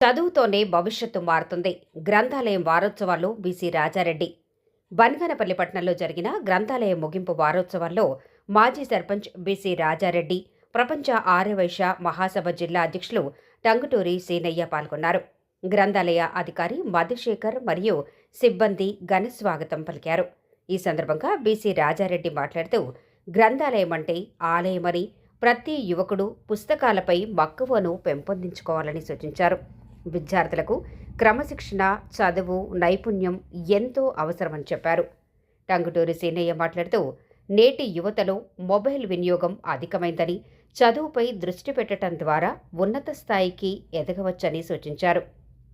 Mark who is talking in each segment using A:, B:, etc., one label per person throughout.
A: చదువుతోనే భవిష్యత్తు మారుతుంది. గ్రంథాలయం వారోత్సవాల్లో బీసీ రాజారెడ్డి. బనగానపల్లి పట్టణంలో జరిగిన గ్రంథాలయం ముగింపు వారోత్సవాల్లో మాజీ సర్పంచ్ బీసీ రాజారెడ్డి ప్రపంచ ఆర్యవైశ్య మహాసభ జిల్లా అధ్యక్షులు టంగుటూరి సీనయ్య పాల్గొన్నారు. గ్రంథాలయ అధికారి మధుశేఖర్ మరియు సిబ్బంది ఘన స్వాగతం పలికారు. ఈ సందర్భంగా బీసీ రాజారెడ్డి మాట్లాడుతూ గ్రంథాలయం అంటే ఆలయమని ప్రతి యువకుడు పుస్తకాలపై మక్కువను పెంపొందించుకోవాలని సూచించారు. విద్యార్థులకు క్రమశిక్షణ చదువు నైపుణ్యం ఎంతో అవసరమని చెప్పారు. టంగుటూరి సీనయ్య మాట్లాడుతూ నేటి యువతలో మొబైల్ వినియోగం అధికమైందని చదువుపై దృష్టి పెట్టడం ద్వారా ఉన్నత స్థాయికి ఎదగవచ్చని సూచించారు.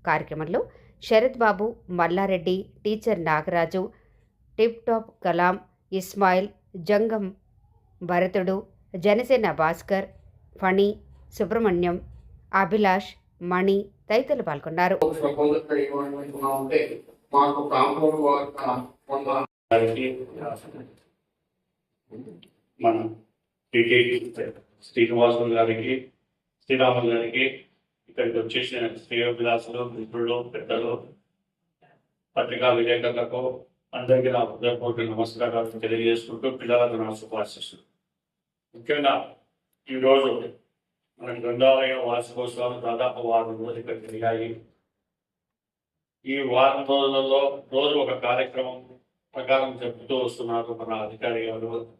A: కార్యక్రమంలో Sarath Babu Mallareddy teacher Nagaraju tip top Kalam Ismail Jangam Bharathudu Janasena Bhaskar Phani Subrahmanyam Abhilash మణి తదితరులు పాల్గొన్నారు.
B: మన శ్రీనివాసులు గారికి శ్రీరాములు గారికి ఇక్కడికి వచ్చేసిన శ్రేయోభిలాసులు మిత్రులు పెద్దలు పత్రికా విలేకరులకు అందరికీ నా హృదయపూర్వక నమస్కారాలు తెలియజేసుకుంటూ పిల్లలకు నా శుభాశిస్సులు ముఖ్యంగా ఈరోజు మన గ్రంథాలయ వార్షికోత్సవాలు దాదాపు వారం రోజులు ఇక్కడ జరిగాయి ఈ వారం రోజులలో రోజు ఒక కార్యక్రమం ప్రకారం చెప్తూ వస్తున్నారు మన అధికారి గారు.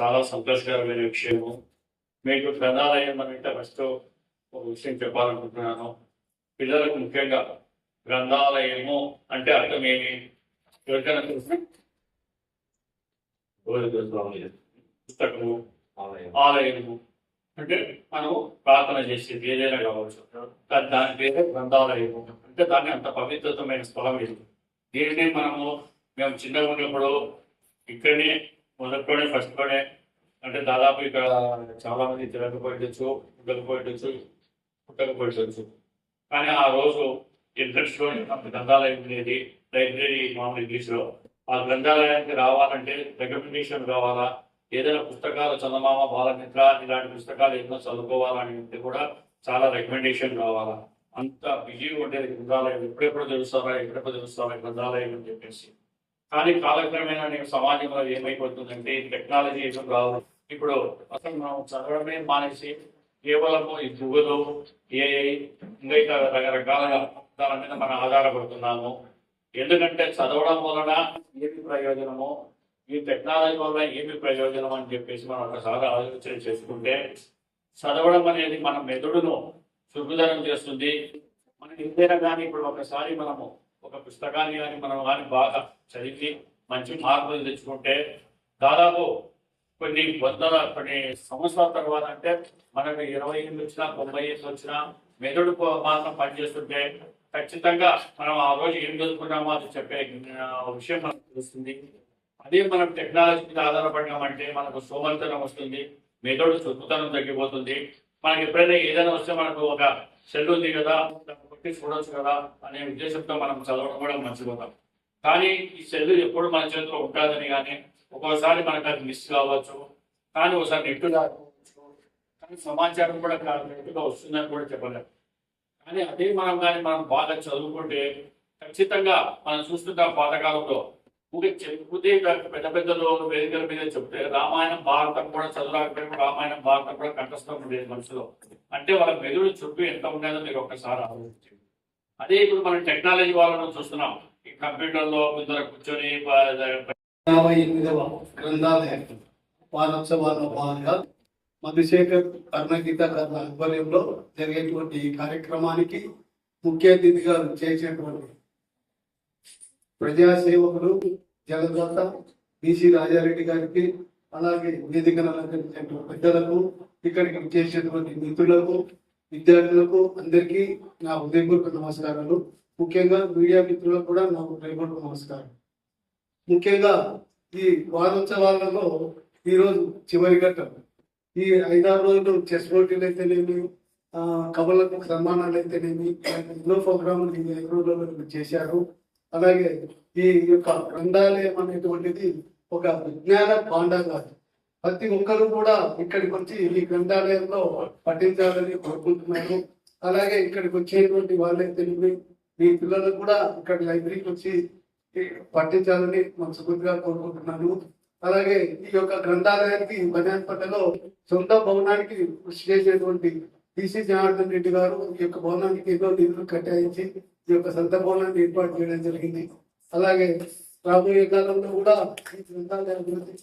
B: చాలా సంతోషకరమైన విషయము. మీకు గ్రంథాలయం అంటే ఫస్ట్ ఒక విషయం చెప్పాలనుకుంటున్నాను. పిల్లలకు ముఖ్యంగా గ్రంథాలయము అంటే అర్థం ఏమి? ఎవరికైనా తెలుసా? ఎవరికి తెలుసు? పుస్తకము ఆలయము. అంటే మనం ప్రార్థన చేసేది ఏదైనా కావచ్చు. కానీ దాని పేరే గ్రంథాలయము అంటే దాన్ని అంత పవిత్రతమైన స్థలం ఇది దీనిని మనము మేము చిన్నగా ఉన్నప్పుడు ఇక్కడనే మొదట్లోనే ఫస్ట్లోనే అంటే దాదాపు ఇక్కడ చాలా మంది తిరగకపోయిండొచ్చు ఉండకపోయిండొచ్చు పుట్టకపోయిండొచ్చు కానీ ఆ రోజు ఇంట్రెస్ట్లో గ్రంథాలయం అనేది లైబ్రరీ మామూలు ఇంగ్లీష్లో. ఆ గ్రంథాలయానికి రావాలంటే రికమెండేషన్ కావాలా? ఏదైనా పుస్తకాలు చందమామ బాలమిత్ర ఇలాంటి పుస్తకాలు ఎన్నో చదువుకోవాలని ఉంటే కూడా చాలా రికమెండేషన్ కావాలా? అంత బిజీగా ఉండేది గ్రంథాలయం ఎప్పుడెప్పుడు తెలుస్తారా? ఎప్పుడెప్పుడు తెలుస్తారా గ్రంథాలయం అని చెప్పేసి. కానీ కాలక్రమేణా నేను సమాజంలో ఏమైపోతుందంటే టెక్నాలజీ ఏదో రావు ఇప్పుడు అసలు మనం చదవడమే మానేసి కేవలము ఈ గూగుల్ ఏఐ ఇంకా రకరకాలుగా రకరకాల దాని మీద మనం ఆధారపడుతున్నాము. ఎందుకంటే చదవడం వలన ఏది ప్రయోజనము ఈ టెక్నాలజీ వల్ల ఏమి ప్రయోజనం అని చెప్పేసి మనం ఒకసారి ఆలోచన చేసుకుంటే చదవడం అనేది మన మెదడును చురుకుదనం చేస్తుంది. మనం ఇంతైనా కానీ ఇప్పుడు ఒకసారి మనము ఒక పుస్తకాన్ని కానీ మనం కానీ బాగా చదివి మంచి మార్పులు తెచ్చుకుంటే దాదాపు కొన్ని వందల కొన్ని సంవత్సరాల తర్వాత అంటే మనకు ఇరవై ఎనిమిది వచ్చినా తొంభై ఎనిమిది వచ్చినా మెదడు మాత్రం పనిచేస్తుంటే ఖచ్చితంగా మనం ఆ రోజు ఏం చదువుకున్నామో అది చెప్పే విషయం మనకు తెలుస్తుంది. అదే మనం టెక్నాలజీ మీద ఆధారపడినామంటే మనకు సోమరితనం వస్తుంది మెదడు చురుకుతనం తగ్గిపోతుంది. మనకి ఎప్పుడైనా ఏదైనా వస్తే మనకు ఒక సెల్ ఉంది కదా దాన్ని కొట్టి చూడొచ్చు కదా అనే ఉద్దేశంతో మనం చదవడం కూడా మర్చిపోతాం. కానీ ఈ సెల్ ఎప్పుడు మన చేతిలో ఉంటుందని కానీ ఒక్కోసారి మనకు అది మిస్ కావచ్చు కానీ ఒకసారి నెట్టు రాకపోవచ్చు కానీ సమాచారం కూడా నెట్టుగా వస్తుందని కూడా చెప్పలేము కానీ అదే మనం కానీ మనం బాగా చదువుకుంటే ఖచ్చితంగా మనం చూస్తున్న పాతకాలంలో ఊరికే చెప్పుతే పెద్ద పెద్ద లోలు వేదికల మీద చెప్తే రామాయణం భారతం కూడా చదువురాకపోయినా రామాయణం భారతం కూడా కంఠస్థం ఉండేది మనసులో అంటే వాళ్ళ మెదుడు చుట్టూ ఎంత ఉండేదో మీరు ఒక్కసారి ఆలోచించండి. అదే ఇప్పుడు మనం టెక్నాలజీ వాళ్ళను చూస్తున్నాం. ఈ కంప్యూటర్లో ముందర కూర్చొని
C: యాభై ఎనిమిదవ వారోత్సవాల్లో భాగంగా మధుశేఖర్ కర్ణగీత గారి ఆధ్వర్యంలో జరిగేటువంటి ఈ కార్యక్రమానికి ముఖ్య అతిథిగా చేసినటువంటి ప్రజాసేవకుడు జగదాత బిసి రాజారెడ్డి గారికి అలాగే వేదికను అలంకరించినటువంటి పెద్దలకు ఇక్కడికి చేసినటువంటి మిత్రులకు విద్యార్థులకు అందరికీ నా హృదయపూర్వక నమస్కారాలు. ముఖ్యంగా మీడియా మిత్రులకు కూడా నా హృదయపూర్వక నమస్కారం. ముఖ్యంగా ఈ వారోత్సవాలలో ఈరోజు చివరి ఘట్టం. ఈ ఐదారు రోజులు చెస్ పోటీలు అయితేనేమి ఆ, కబలకు సన్మానాలు అయితేనేమి ఎన్నో ప్రోగ్రాములు ఈ ఐదు రోజులలో చేశారు. అలాగే ఈ యొక్క గ్రంథాలయం అనేటువంటిది ఒక విజ్ఞాన భాండాగారం ప్రతి ఒక్కరు కూడా ఇక్కడికి వచ్చి ఈ గ్రంథాలయంలో పఠించాలని కోరుకుంటున్నారు. అలాగే ఇక్కడికి వచ్చేటువంటి వాళ్ళే తెలివి మీ పిల్లలు కూడా ఇక్కడ లైబ్రరీకి వచ్చి పట్టించాలని మనస్ఫూర్తిగా కోరుకుంటున్నాను. అలాగే ఈ యొక్క గ్రంథాలయానికి బజాన్పేటలో సొంత భవనానికి కృషి చేసేటువంటి పిసి జనార్దన్ రెడ్డి గారు ఈ యొక్క భవనానికి ఎన్నో నిధులు కేటాయించి ఈ యొక్క సొంత భవనాన్ని ఏర్పాటు చేయడం జరిగింది. అలాగే రాబోయే కాలంలో కూడా ఈ గ్రంథాలయం గురించి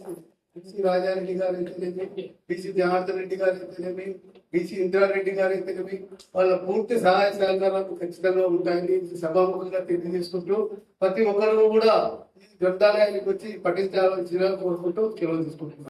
C: పిసి రాజారెడ్డి గారు అయితేనేమి బీసీ జనార్దన్ రెడ్డి గారు అయితేనేమి బీసీ ఇంద్రారెడ్డి గారు అయితేనేమి వాళ్ళ పూర్తి సహాయ సహకారాలు ఖచ్చితంగా ఉంటాయని సభాముఖంగా తెలియజేసుకుంటూ ప్రతి ఒక్కరు కూడా ఈ గ్రంథాలయానికి వచ్చి పఠించాలని కోరుకుంటూ సెలవు తీసుకుంటున్నారు